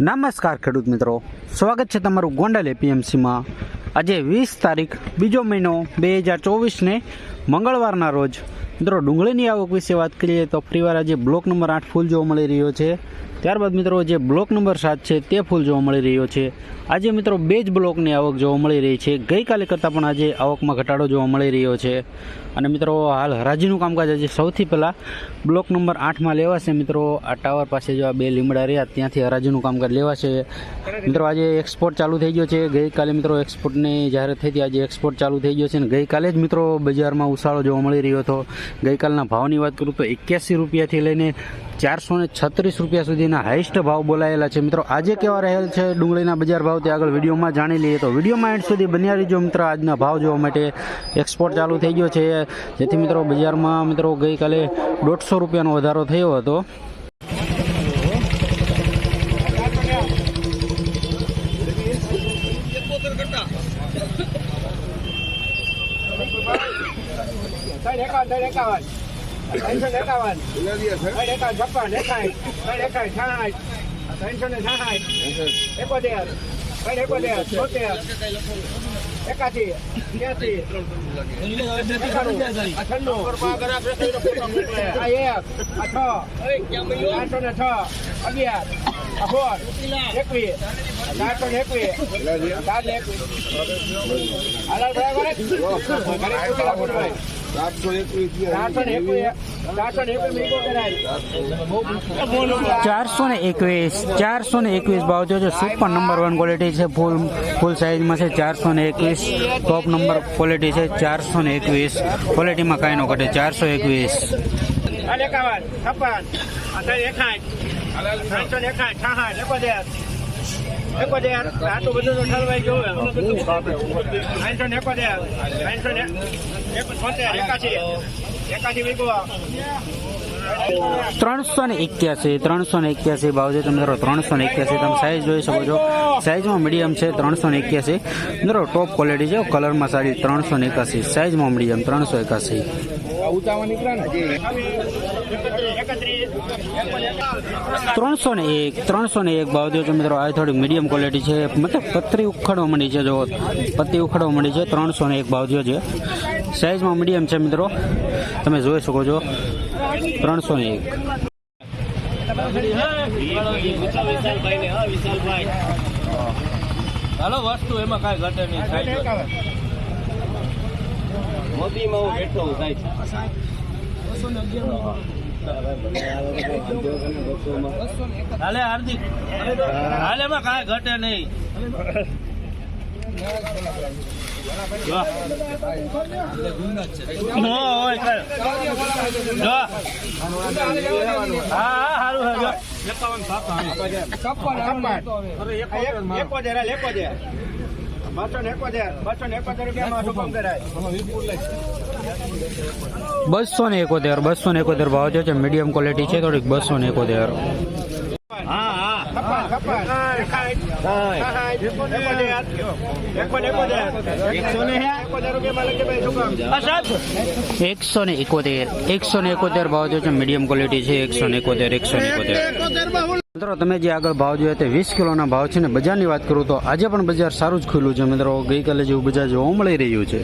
નમસ્કાર ખેડૂત મિત્રો. સ્વાગત છે તમારું ગોંડલ એપીએમસીમાં. આજે વીસ તારીખ, બીજો મહિનો બે હજાર ચોવીસને મંગળવારના રોજ મિત્રો, ડુંગળીની આવક વિશે વાત કરીએ તો ફરીવાર આજે બ્લોક નંબર આઠ ફૂલ જોવા મળી રહ્યો છે. ત્યારબાદ મિત્રો, જે બ્લોક નંબર સાત છે તે ફૂલ જોવા મળી રહ્યો છે. આજે મિત્રો, બે જ બ્લોકની આવક જોવા મળી રહી છે. ગઈકાલે કરતાં પણ આજે આવકમાં ઘટાડો જોવા મળી રહ્યો છે. અને મિત્રો, હાલ હરાજીનું કામકાજ આજે સૌથી પહેલાં બ્લોક નંબર આઠમાં લેવાશે. મિત્રો, આ ટાવર પાસે જો આ બે લીમડા રહ્યા, ત્યાંથી હરાજીનું કામકાજ લેવાશે. મિત્રો, આજે એક્સપોર્ટ ચાલુ થઈ ગયો છે. ગઈકાલે મિત્રો એક્સપોર્ટની જાહેરાત થઈ હતી. આજે એક્સપોર્ટ ચાલુ થઈ ગયો છે. અને ગઈકાલે જ મિત્રો, બજારમાં ઉછાળો જોવા મળી રહ્યો હતો. ગઈકાલના ભાવની વાત કરું તો એક્યાસી રૂપિયાથી લઈને ચારસો ને છત્રીસ રૂપિયા સુધીના હાઈસ્ટ ભાવ બોલાયેલા છે. મિત્રો, આજે કેવા રહેલ છે ડુંગળીના બજાર ભાવ તે આગળ વિડીયોમાં જાણી લઈએ. તો વિડીયોમાં એન્ડ સુધી બન્યા રહીજો મિત્રો. આજના ભાવ જોવા માટે એક્સપોર્ટ ચાલુ થઈ ગયો છે. જેથી મિત્રો, બજારમાં મિત્રો ગઈકાલે દોઢસો રૂપિયાનો વધારો થયો હતો. સાઈડ એકાવન સાઈડ એકાવન ત્રણસો ને એકાવન સાઈડ એકાવન છપ્પન એકાઠ સાઈડ એકાઠ છાઠ ત્રણસો ને છાઠ એકોતેર. સાઈડ એકોતેર? છોતેર. એકાસી. ત્યાસી ચારસો ને છ. અગિયાર. આ એકવીસ. ચારસો ને એકવીસ. ચાર ને એકવીસ. ચારસો ને એકવીસ, ચારસો ને એકવીસ ભાવ જોજો સુપર નંબર વન ક્વોલિટી છે. ફૂલ ફૂલ સાઇઝમાં છે. ચારસો ને એકવીસ ટોપ નંબર ક્વોલિટી છે. ચારસો ને એકવીસ ક્વોલિટીમાં કાંઈ ન ઘટે. ચારસો એકવીસ. છપ્પન અત્યારે ત્રણસો ને એકાઠ છાસઠ એકોતેર એકોતેર આટલું બધું ઠલવાઈ ગયું ત્રણસો ને એકોતેર ત્રણસો ને એક- એકાશી એકાશી વીકો ત્રણસો ને એક્યાસી, ત્રણસો ને એક્યાસી ભાવ છે મિત્રો ત્રણસો ને એક્યાસી તમે સાઇઝ જોઈ શકો છો. સાઇઝમાં મીડિયમ છે ત્રણસો ને એક્યાસી. મિત્રો ટોપ ક્વોલિટી છે કલરમાં સારી ત્રણસો ને એકાસી સાઇઝમાં મીડિયમ ત્રણસો એકાસી ત્રણસો ને એક, ત્રણસો ને એક ભાવ છે મિત્રો આ થોડી મીડિયમ ક્વોલિટી છે. મતલબ પતરી ઉખાડવા માંડી છે જો પત્તી ઉખાડવા માંડી છે, ત્રણસો ને એક ભાવ છે. સાઇઝમાં મીડિયમ છે મિત્રો. તમે જોઈ શકો છો. ત્રણસો એક. હાલો, વસ્તુ એમાં કાંઈ ઘટે નહીં, થાય મોદીમાં હું બેઠો હું હાલે, હાર્દિક. હાલે, એમાં કાંઈ ઘટે નહીં. બસો ને એકોતેર બસો ને એકોતેર ભાવ છે મીડિયમ ક્વોલિટી છે, થોડીક બસો ને એકોતેર. હા ને એકોતેર એકસો ને એકોતેર ભાવ જો છે મીડિયમ ક્વોલિટી છે, એકસો ને એકોતેર, એકસો ને એકોતેર. મિત્રો, તમે જે આગળ ભાવ જોયા તે વીસ કિલોના ભાવ છે ને બજારની વાત કરું તો આજે પણ બજાર સારું જ ખુલ્લું છે, મિત્રો. ગઈકાલે જેવું બજાર જોવા મળી રહ્યું છે.